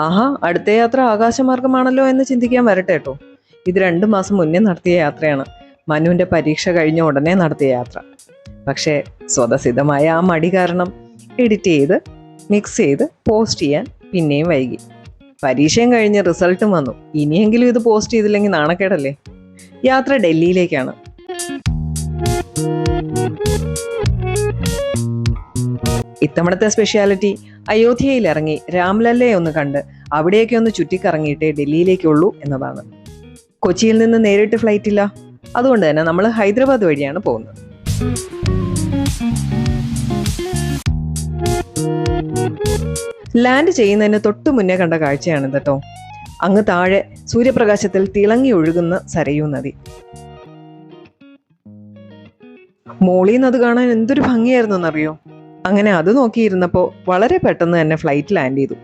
ആഹാ അടുത്ത യാത്ര ആകാശമാർഗമാണല്ലോ എന്ന് ചിന്തിക്കാൻ വരട്ടെ കേട്ടോ. ഇത് രണ്ടു മാസം മുന്നേ നടത്തിയ യാത്രയാണ്. മനുവിന്റെ പരീക്ഷ കഴിഞ്ഞ ഉടനെ നടത്തിയ യാത്ര. പക്ഷേ സ്വതസിദ്ധമായ ആ മടി കാരണം എഡിറ്റ് ചെയ്ത് മിക്സ് ചെയ്ത് പോസ്റ്റ് ചെയ്യാൻ പിന്നെയും വൈകി. പരീക്ഷയും കഴിഞ്ഞ് റിസൾട്ടും വന്നു. ഇനിയെങ്കിലും ഇത് പോസ്റ്റ് ചെയ്തില്ലെങ്കിൽ നാണക്കേടല്ലേ? യാത്ര ഡൽഹിയിലേക്കാണ്. ഇത്തവണത്തെ സ്പെഷ്യാലിറ്റി അയോധ്യയിൽ ഇറങ്ങി രാംലല്ലയെ ഒന്ന് കണ്ട് അവിടെയൊക്കെ ഒന്ന് ചുറ്റിക്കറങ്ങിയിട്ടേ ഡൽഹിയിലേക്കുള്ളൂ എന്നതാണ്. കൊച്ചിയിൽ നിന്ന് നേരിട്ട് ഫ്ലൈറ്റ് ഇല്ല. അതുകൊണ്ട് തന്നെ നമ്മൾ ഹൈദരാബാദ് വഴിയാണ് പോകുന്നത്. ലാൻഡ് ചെയ്യുന്നതിന് തൊട്ടു മുന്നേ കണ്ട കാഴ്ചയാണ് കേട്ടോ അങ്ങ് താഴെ സൂര്യപ്രകാശത്തിൽ തിളങ്ങി ഒഴുകുന്ന സരയൂ നദി. മോളിൽ നിന്ന് അത് കാണാൻ എന്തൊരു ഭംഗിയായിരുന്നു എന്നറിയോ? അങ്ങനെ അത് നോക്കിയിരുന്നപ്പോൾ വളരെ പെട്ടെന്ന് തന്നെ ഫ്ലൈറ്റ് ലാൻഡ് ചെയ്തു.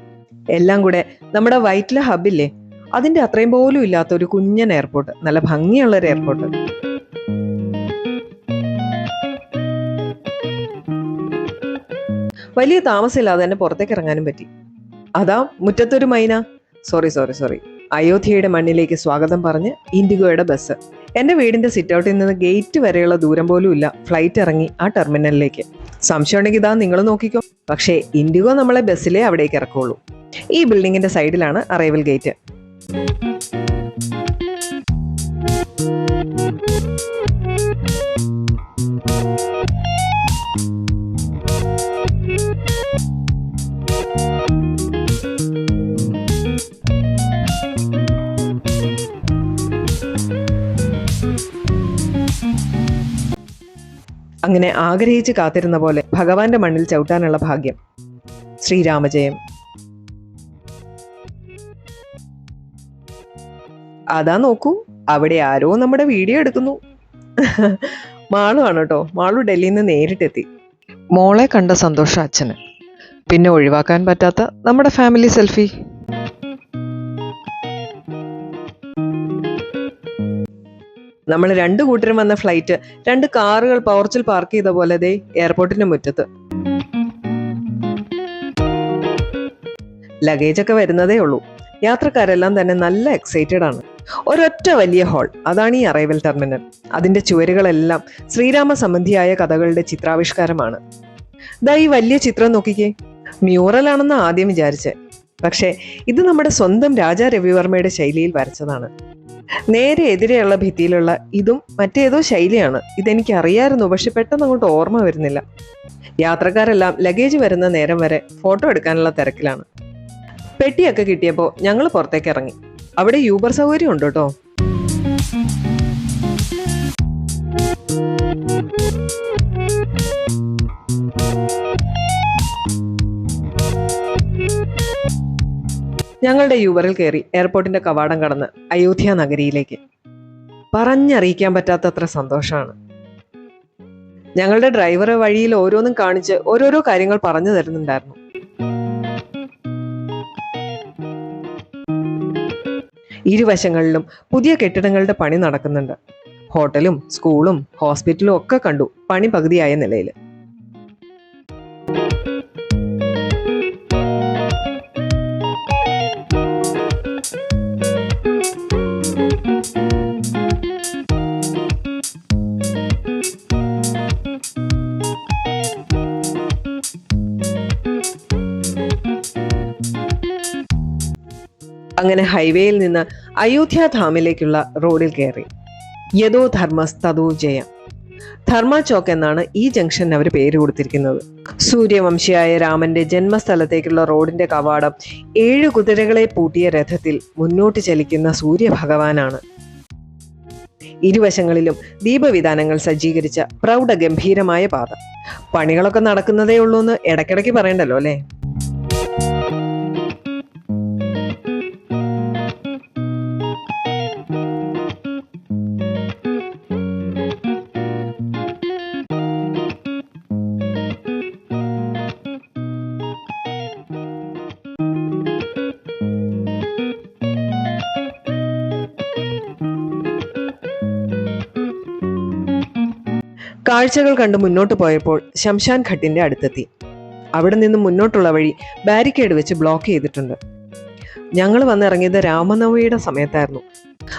എല്ലാം കൂടെ നമ്മുടെ വൈറ്റ്ല ഹബില്ലേ അതിന്റെ അത്രയും പോലും ഇല്ലാത്ത ഒരു കുഞ്ഞൻ എയർപോർട്ട് നല്ല ഭംഗിയുള്ള ഒരു എയർപോർട്ട് വലിയ താമസമില്ലാതെ തന്നെ പുറത്തേക്ക് ഇറങ്ങാനും പറ്റി. അതാ മുറ്റത്തൊരു മൈന. സോറി സോറി സോറി അയോധ്യയുടെ മണ്ണിലേക്ക് സ്വാഗതം പറഞ്ഞ് ഇൻഡിഗോയുടെ ബസ്. എന്റെ വീടിന്റെ സിറ്റൗട്ടിൽ നിന്ന് ഗേറ്റ് വരെയുള്ള ദൂരം പോലും ഇല്ല. ഫ്ലൈറ്റ് ഇറങ്ങി ആ ടെർമിനലിലേക്ക് സംശയം ഉണ്ടെങ്കിൽ ഇതാ നിങ്ങൾ നോക്കിക്കോ. പക്ഷേ ഇൻഡിഗോ നമ്മളെ ബസ്സിലേ അവിടേക്ക് ഇറക്കുള്ളൂ. ഈ ബിൽഡിങ്ങിന്റെ സൈഡിലാണ് അറൈവൽ ഗേറ്റ് അങ്ങനെ ആഗ്രഹിച്ച് കാത്തിരുന്ന പോലെ ഭഗവാന്റെ മണ്ണിൽ ചവിട്ടാനുള്ള ഭാഗ്യം. ശ്രീരാമജയം. അതാ നോക്കൂ അവിടെ ആരോ നമ്മുടെ വീഡിയോ എടുക്കുന്നു. മാളു ആണ് കേട്ടോ. മാളു ഡൽഹിയിൽ നിന്ന് നേരിട്ടെത്തി. മോളെ കണ്ട സന്തോഷം അച്ഛന്. പിന്നെ ഒഴിവാക്കാൻ പറ്റാത്ത നമ്മുടെ ഫാമിലി സെൽഫി. നമ്മൾ രണ്ട് കൂട്ടരും വന്ന ഫ്ലൈറ്റ് രണ്ട് കാറുകൾ പവർച്ചിൽ പാർക്ക് ചെയ്ത പോലെ ദേ എയർപോർട്ടിന്റെ മുറ്റത്ത്. ലഗേജ് ഒക്കെ വരുന്നതേ ഉള്ളൂ. യാത്രക്കാരെല്ലാം തന്നെ നല്ല എക്സൈറ്റഡ് ആണ്. ഒരൊറ്റ വലിയ ഹാൾ അതാണ് ഈ അറൈവൽ ടെർമിനൽ അതിന്റെ ചുവരുകളെല്ലാം ശ്രീരാമ സംബന്ധിയായ കഥകളുടെ ചിത്രാവിഷ്കാരമാണ്. ദാ ഈ വലിയ ചിത്രം നോക്കിക്കേ. മ്യൂറൽ ആണെന്ന് ആദ്യം വിചാരിച്ചേ. പക്ഷേ ഇത് നമ്മുടെ സ്വന്തം രാജാ രവിവർമ്മയുടെ ശൈലിയിൽ വരച്ചതാണ്. നേരെ എതിരെയുള്ള ഭിത്തിയിലുള്ള ഇതും മറ്റേതോ ശൈലിയാണ്. ഇതെനിക്ക് അറിയായിരുന്നു പക്ഷെ പെട്ടെന്ന് അങ്ങോട്ട് ഓർമ്മ വരുന്നില്ല. യാത്രക്കാരെല്ലാം ലഗേജ് വരുന്ന നേരം വരെ ഫോട്ടോ എടുക്കാനുള്ള തിരക്കിലാണ്. പെട്ടിയൊക്കെ കിട്ടിയപ്പോൾ ഞങ്ങൾ പുറത്തേക്ക് ഇറങ്ങി. അവിടെ യൂബർ സൗകര്യം ഉണ്ട് കേട്ടോ ഞങ്ങളുടെ യൂബറിൽ കയറി എയർപോർട്ടിന്റെ കവാടം കടന്ന് അയോധ്യ നഗരിയിലേക്ക്. പറഞ്ഞറിയിക്കാൻ പറ്റാത്തത്ര സന്തോഷമാണ്. ഞങ്ങളുടെ ഡ്രൈവർ വഴിയിൽ ഓരോന്നും കാണിച്ച് ഓരോരോ കാര്യങ്ങൾ പറഞ്ഞു തരുന്നുണ്ടായിരുന്നു. ഇരുവശങ്ങളിലും പുതിയ കെട്ടിടങ്ങളുടെ പണി നടക്കുന്നുണ്ട്. ഹോട്ടലും സ്കൂളും ഹോസ്പിറ്റലും ഒക്കെ കണ്ടു പണി പകുതിയായ നിലയിൽ അങ്ങനെ ഹൈവേയിൽ നിന്ന് അയോധ്യാധാമിലേക്കുള്ള റോഡിൽ കയറി. യദോ ധർമ്മസ് തതോ ജയം. ധർമ്മ ചോക്ക് എന്നാണ് ഈ ജംഗ്ഷന് അവർ പേര് കൊടുത്തിരിക്കുന്നത്. സൂര്യവംശിയായ രാമന്റെ ജന്മസ്ഥലത്തേക്കുള്ള റോഡിന്റെ കവാടം ഏഴ് കുതിരകളെ പൂട്ടിയ രഥത്തിൽ മുന്നോട്ട് ചലിക്കുന്ന സൂര്യഭഗവാനാണ്. ഇരുവശങ്ങളിലും ദീപവിധാനങ്ങൾ സജ്ജീകരിച്ച പ്രൗഢഗംഭീരമായ പാത. പണികളൊക്കെ നടക്കുന്നതേ ഉള്ളൂ എന്ന് ഇടയ്ക്കിടയ്ക്ക് പറയണ്ടല്ലോ അല്ലേ? കാഴ്ചകൾ കണ്ട് മുന്നോട്ട് പോയപ്പോൾ ശംശാൻ ഘട്ടിന്റെ അടുത്തെത്തി. അവിടെ നിന്ന് മുന്നോട്ടുള്ള വഴി ബാരിക്കേഡ് വെച്ച് ബ്ലോക്ക് ചെയ്തിട്ടുണ്ട്. ഞങ്ങൾ വന്നിറങ്ങിയത് രാമനവമിയുടെ സമയത്തായിരുന്നു.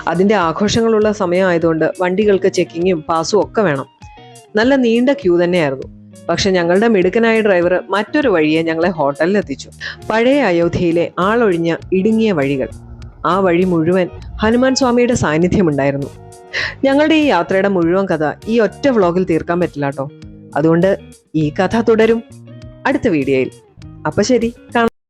അതിന്റെ ആഘോഷങ്ങളുള്ള സമയമായതുകൊണ്ട് വണ്ടികൾക്ക് ചെക്കിങ്ങും പാസും ഒക്കെ വേണം. നല്ല നീണ്ട ക്യൂ തന്നെയായിരുന്നു. പക്ഷെ ഞങ്ങളുടെ മിടുക്കനായ ഡ്രൈവർ മറ്റൊരു വഴിയെ ഞങ്ങളെ ഹോട്ടലിൽ എത്തിച്ചു. പഴയ അയോധ്യയിലെ ആളൊഴിഞ്ഞ ഇടുങ്ങിയ വഴികൾ. ആ വഴി മുഴുവൻ ഹനുമാൻ സ്വാമിയുടെ സാന്നിധ്യമുണ്ടായിരുന്നു. ഞങ്ങളുടെ ഈ യാത്രയുടെ മുഴുവൻ കഥ ഈ ഒറ്റ വ്ളോഗിൽ തീർക്കാൻ പറ്റില്ല കേട്ടോ അതുകൊണ്ട് ഈ കഥ തുടരും. അടുത്ത വീഡിയോയിൽ. അപ്പൊ ശരി കാണാം.